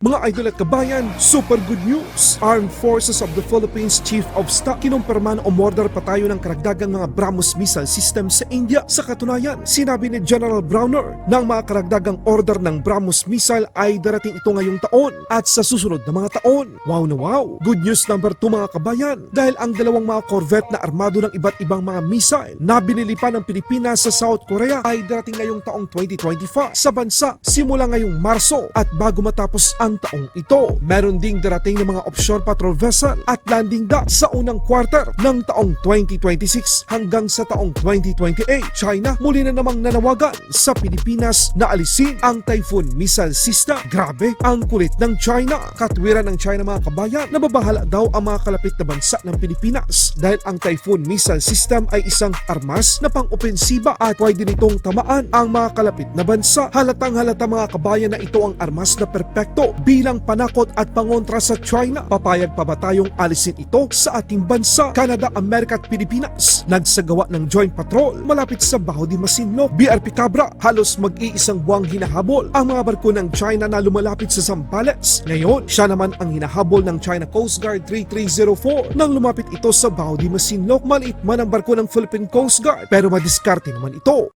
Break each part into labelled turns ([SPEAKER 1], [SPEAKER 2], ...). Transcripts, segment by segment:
[SPEAKER 1] Mga idol at kabayan, super good news! Armed Forces of the Philippines Chief of Staff kinumpirma na umorder pa tayo ng karagdagang mga BrahMos missile system sa India. Sa katunayan, sinabi ni General Browner na ang mga karagdagang order ng BrahMos missile ay darating ito ngayong taon at sa susunod na mga taon. Wow na wow! Good news number 2 mga kabayan dahil ang dalawang mga corvette na armado ng iba't ibang mga missile na binili pa ng Pilipinas sa South Korea ay darating ngayong taong 2025 sa bansa simula ngayong Marso at bago matapos ang taong ito. Meron ding darating ng mga offshore patrol vessel at landing dock sa unang quarter ng taong 2026 hanggang sa taong 2028. China muli na namang nanawagan sa Pilipinas na alisin ang Typhoon missile system. Grabe ang kulit ng China. Katwiran ng China mga kabayan na babahala daw ang mga kalapit na bansa ng Pilipinas dahil ang Typhoon missile system ay isang armas na pang-opensiba at pwede nitong tamaan ang mga kalapit na bansa. Halatang halata mga kabayan na ito ang armas na perpekto bilang panakot at pangontra sa China. Papayag pa ba tayong alisin ito sa ating bansa, Canada, Amerika at Pilipinas? Nagsagawa ng joint patrol malapit sa Baho de Masinloc. BRP Cabra halos mag-iisang buwang hinahabol ang mga barko ng China na lumalapit sa Zambales. Ngayon, siya naman ang hinahabol ng China Coast Guard 3304 nang lumapit ito sa Baho de Masinloc. Maliit man ang barko ng Philippine Coast Guard pero madiskarte naman ito.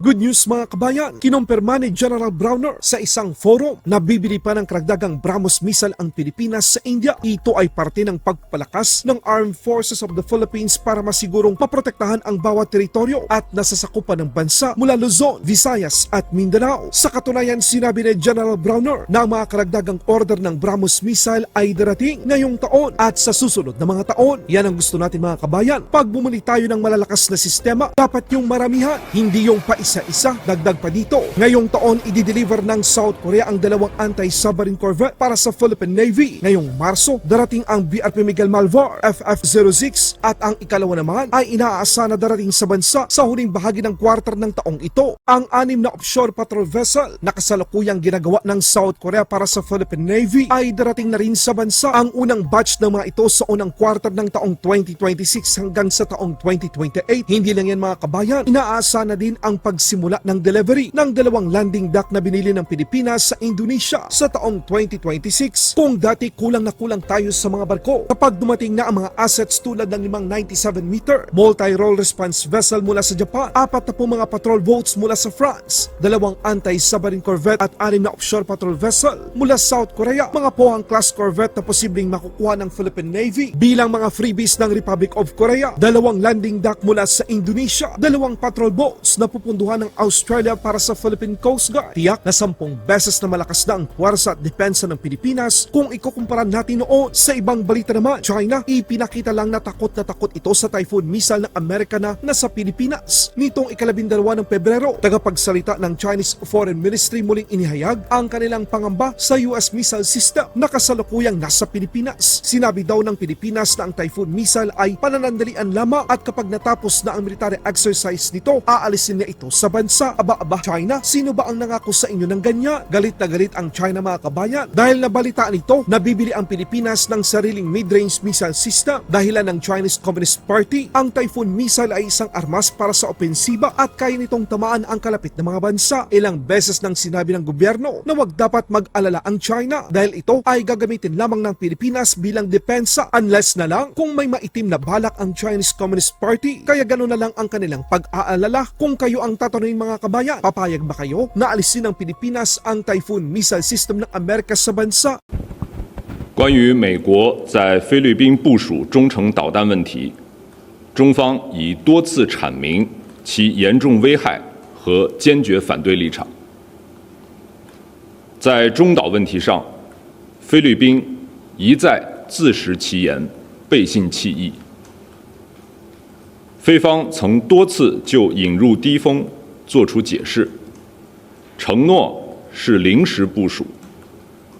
[SPEAKER 1] Good news mga kabayan, kinumpirma ni General Browner sa isang forum na bibili pa ng karagdagang BrahMos missile ang Pilipinas sa India. Ito ay parte ng pagpalakas ng Armed Forces of the Philippines para masigurong maprotektahan ang bawat teritoryo at nasasakupan ng bansa mula Luzon, Visayas at Mindanao. Sa katunayan, sinabi ni General Browner na ang mga karagdagang order ng BrahMos missile ay darating ngayong taon at sa susunod na mga taon. Yan ang gusto natin mga kabayan. Pag bumili tayo ng malalakas na sistema, dapat yung maramihan, hindi yung paisa-isa. Dagdag pa dito, ngayong taon i-deliver ng South Korea ang dalawang anti-submarine corvette para sa Philippine Navy. Ngayong Marso, darating ang BRP Miguel Malvar FF-06 at ang ikalawa naman ay inaasa na darating sa bansa sa huling bahagi ng quarter ng taong ito. Ang anim na offshore patrol vessel na kasalukuyang ginagawa ng South Korea para sa Philippine Navy ay darating na rin sa bansa. Ang unang batch ng mga ito sa unang quarter ng taong 2026 hanggang sa taong 2028. Hindi lang yan mga kabayan, inaasa na din ang pagsimula ng delivery ng dalawang landing dock na binili ng Pilipinas sa Indonesia sa taong 2026. Kung dati kulang na kulang tayo sa mga barko, kapag dumating na ang mga assets tulad ng limang 97 meter multi-role response vessel mula sa Japan, apat na po mga patrol boats mula sa France, dalawang anti-submarine corvette at anim na offshore patrol vessel mula South Korea, mga Pohang class corvette na posibleng makukuha ng Philippine Navy bilang mga freebies ng Republic of Korea, dalawang landing dock mula sa Indonesia, dalawang patrol boats na pupunduhan ng Australia para sa Philippine Coast Guard. Tiyak na sampung beses na malakas na ang puwersa at depensa ng Pilipinas kung ikukumpara natin noon sa ibang balita naman. China, ipinakita lang na takot na takot ito sa typhoon missile ng Amerika na nasa Pilipinas. Nitong ikalabindalawa ng Pebrero, tagapagsalita ng Chinese Foreign Ministry muling inihayag ang kanilang pangamba sa US missile system na kasalukuyang nasa Pilipinas. Sinabi daw ng Pilipinas na ang typhoon missile ay pananandalian lamang at kapag natapos na ang military exercise nito, aalisin niya ito sa bansa. Aba-aba, China, sino ba ang nangako sa inyo ng ganyan? Galit na galit ang China mga kabayan dahil nabalitaan ito, nabibili ang Pilipinas ng sariling mid-range missile system dahilan ng Chinese Communist Party. Ang Typhoon missile ay isang armas para sa opensiba at kaya nitong tamaan ang kalapit ng mga bansa. Ilang beses nang sinabi ng gobyerno na wag dapat mag-alala ang China dahil ito ay gagamitin lamang ng Pilipinas bilang depensa unless na lang kung may maitim na balak ang Chinese Communist Party. Kaya gano'n na lang ang kanilang pag-aalala. Kung kayo ang tatanungin mga kabayan, papayag ba kayo na alisin ng Pilipinas ang Typhoon missile system ng Amerika sa bansa?
[SPEAKER 2] 关于美国在菲律宾部署中程导弹问题，中方已多次阐明其严重危害和坚决反对立场。在中导问题上，菲律宾一再自食其言，背信弃义。菲方曾多次就引入低风 作出解释，承诺是临时部署。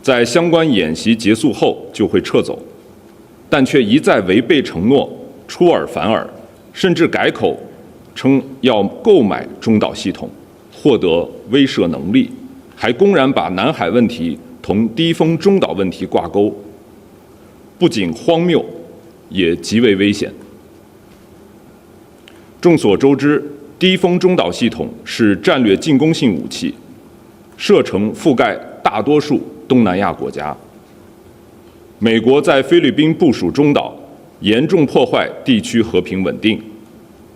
[SPEAKER 2] 在相关演习结束后就会撤走，但却一再违背承诺，出尔反尔，甚至改口称要购买中导系统，获得威慑能力，还公然把南海问题同低风中导问题挂钩，不仅荒谬，也极为危险。众所周知，低风中导系统是战略进攻性武器，射程覆盖大多数东南亚国家。美国在菲律宾部署中岛，严重破坏地区和平稳定，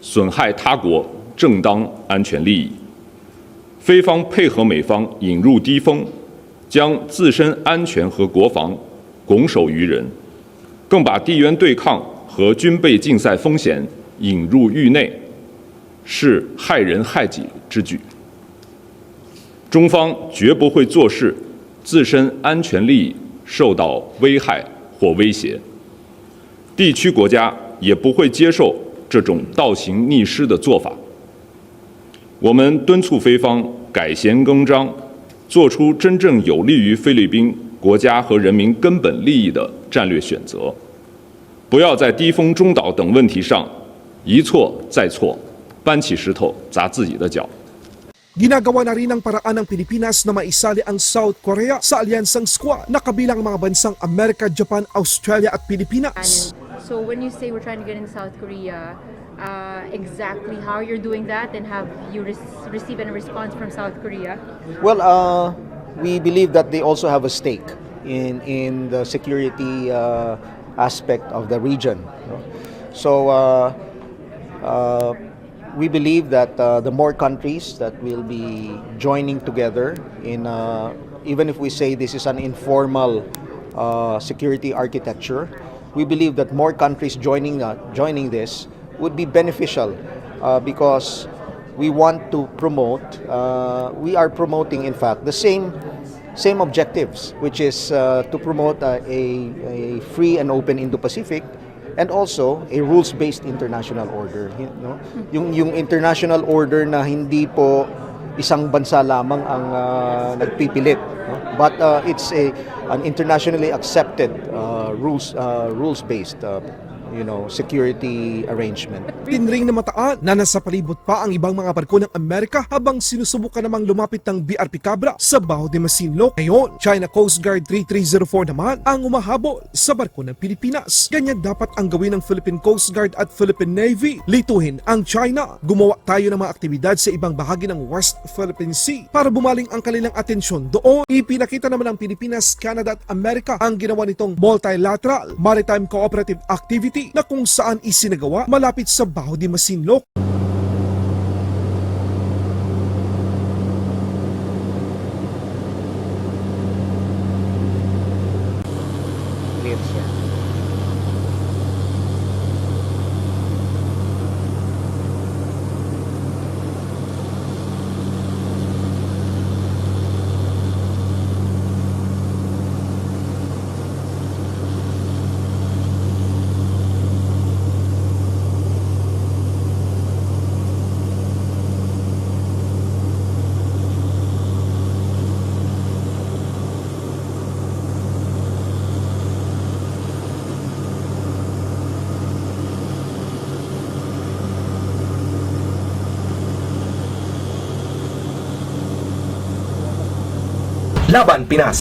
[SPEAKER 2] 损害他国正当安全利益。菲方配合美方引入低风，将自身安全和国防拱手于人，更把地缘对抗和军备竞赛风险引入域内，是害人害己之举。中方绝不会坐视自身安全利益受到危害或威胁，地区国家也不会接受这种倒行逆施的做法。我们敦促菲方改弦更张，做出真正有利于菲律宾国家和人民根本利益的战略选择，不要在低风中岛等问题上一错再错，搬起石头砸自己的脚。
[SPEAKER 1] Ginagawa na rin ng paraan ng Pilipinas na maisali ang South Korea sa alyansang SQUA na kabilang ang mga bansang Amerika, Japan, Australia at Pilipinas.
[SPEAKER 3] So when you say we're trying to get in South Korea, uh, exactly how you're doing that and have you re- received any response from South Korea?
[SPEAKER 4] Well, uh, we believe that they also have a stake in in the security uh, aspect of the region. no? So uh, uh, we believe that uh, the more countries that will be joining together in, uh, even if we say this is an informal uh, security architecture, we believe that more countries joining uh, joining this would be beneficial uh, because we want to promote. Uh, we are promoting, in fact, the same same objectives, which is to promote a, a free and open Indo-Pacific and also a rules-based international order. Know? Yung, yung international order na hindi po isang bansa lamang ang uh, nagpipilit. no? But uh, it's a an internationally accepted uh, rules uh, rules-based uh, you know security arrangement.
[SPEAKER 1] Tinring na mataan na nasa palibot pa ang ibang mga barko ng Amerika habang sinusubukan namang lumapit ng BRP Cabra sa Baho de Masinloc. Ngayon, China Coast Guard 3304 naman ang umahabol sa barko ng Pilipinas. Ganyan dapat ang gawin ng Philippine Coast Guard at Philippine Navy. Lituhin ang China. Gumawa tayo ng mga aktibidad sa ibang bahagi ng West Philippine Sea para bumaling ang kanilang atensyon doon. Ipinakita naman ng Pilipinas, Canada at Amerika ang ginawa nitong multilateral maritime cooperative activity na kung saan isinagawa malapit sa Baho de Masinloc.
[SPEAKER 5] Laban Pinas